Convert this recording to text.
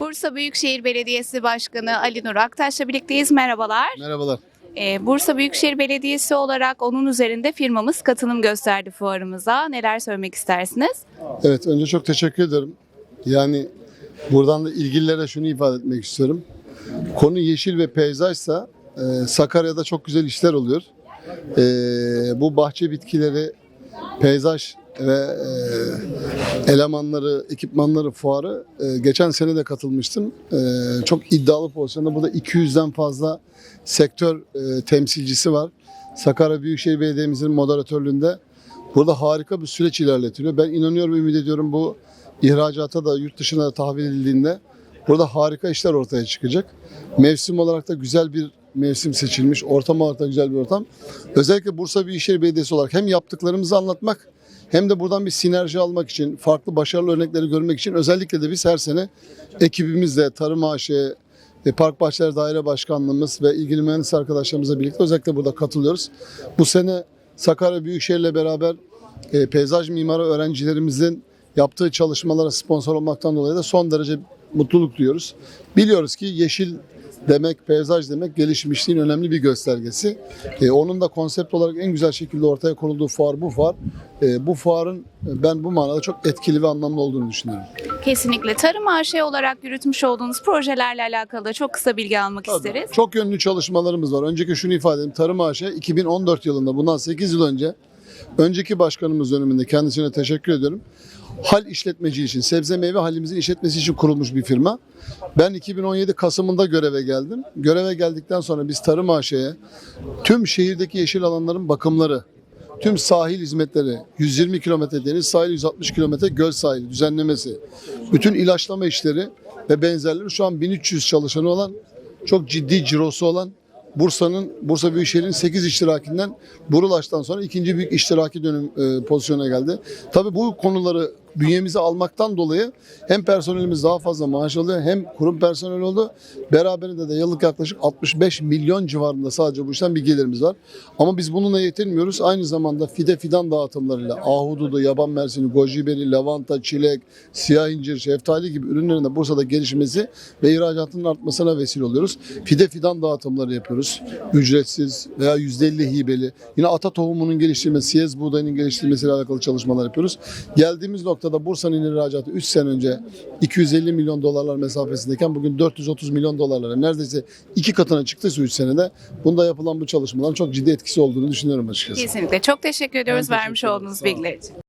Bursa Büyükşehir Belediyesi Başkanı Ali Nur Aktaş'la birlikteyiz. Merhabalar. Merhabalar. Ee, Bursa Büyükşehir Belediyesi olarak onun üzerinde firmamız katılım gösterdi fuarımıza. Neler söylemek istersiniz? Evet önce çok teşekkür ederim. Yani buradan da ilgililere şunu ifade etmek istiyorum. Konu yeşil ve peyzajsa e, Sakarya'da çok güzel işler oluyor. E, bu bahçe bitkileri, peyzaj ve e, elemanları, ekipmanları fuarı e, geçen sene de katılmıştım. E, çok iddialı pozisyonda. Burada 200'den fazla sektör e, temsilcisi var. Sakarya Büyükşehir Belediye'mizin moderatörlüğünde Burada harika bir süreç ilerletiliyor. Ben inanıyorum, ümit ediyorum bu ihracata da yurt dışına da tahvil edildiğinde burada harika işler ortaya çıkacak. Mevsim olarak da güzel bir mevsim seçilmiş. Ortam olarak da güzel bir ortam. Özellikle Bursa Büyükşehir Belediyesi olarak hem yaptıklarımızı anlatmak hem de buradan bir sinerji almak için, farklı başarılı örnekleri görmek için özellikle de biz her sene ekibimizle, Tarım AŞ, e, Park Bahçeler Daire Başkanlığımız ve ilgili mühendis arkadaşlarımızla birlikte özellikle burada katılıyoruz. Bu sene Sakarya Büyükşehir'le beraber e, peyzaj mimarı öğrencilerimizin yaptığı çalışmalara sponsor olmaktan dolayı da son derece mutluluk duyuyoruz. Biliyoruz ki yeşil demek, peyzaj demek gelişmişliğin önemli bir göstergesi. E, onun da konsept olarak en güzel şekilde ortaya konulduğu fuar bu fuar. E, bu fuarın e, ben bu manada çok etkili ve anlamlı olduğunu düşünüyorum. Kesinlikle Tarım AŞ olarak yürütmüş olduğunuz projelerle alakalı da çok kısa bilgi almak Tabii. isteriz. Çok yönlü çalışmalarımız var. Önceki şunu ifade edeyim. Tarım AŞ 2014 yılında bundan 8 yıl önce önceki başkanımız döneminde kendisine teşekkür ediyorum. Hal işletmeci için, sebze meyve halimizin işletmesi için kurulmuş bir firma. Ben 2017 Kasım'ında göreve geldim. Göreve geldikten sonra biz Tarım AŞ'ye tüm şehirdeki yeşil alanların bakımları, tüm sahil hizmetleri, 120 kilometre deniz sahili, 160 kilometre göl sahili düzenlemesi, bütün ilaçlama işleri ve benzerleri şu an 1300 çalışanı olan çok ciddi cirosu olan Bursa'nın Bursa Büyükşehir'in 8 iştirakinden Burulaş'tan sonra ikinci büyük iştiraki dönüm e, pozisyona geldi. Tabii bu konuları bünyemize almaktan dolayı hem personelimiz daha fazla maaş alıyor hem kurum personeli oldu. Beraberinde de yıllık yaklaşık 65 milyon civarında sadece bu işten bir gelirimiz var. Ama biz bununla yetinmiyoruz. Aynı zamanda fide fidan dağıtımlarıyla ahududu, yaban mersini, goji biberi, lavanta, çilek, siyah incir, şeftali gibi ürünlerin de Bursa'da gelişmesi ve ihracatının artmasına vesile oluyoruz. Fide fidan dağıtımları yapıyoruz. Ücretsiz veya %50 hibeli. Yine ata tohumunun geliştirilmesi, siyez buğdayının geliştirilmesiyle alakalı çalışmalar yapıyoruz. Geldiğimiz noktada Bursa'nın ihracatı 3 sene önce 250 milyon dolarlar mesafesindeyken bugün 430 milyon dolarlara neredeyse iki katına çıktıysa 3 senede bunda yapılan bu çalışmaların çok ciddi etkisi olduğunu düşünüyorum açıkçası. Kesinlikle. Çok teşekkür ediyoruz teşekkür vermiş olduğunuz bilgiler için.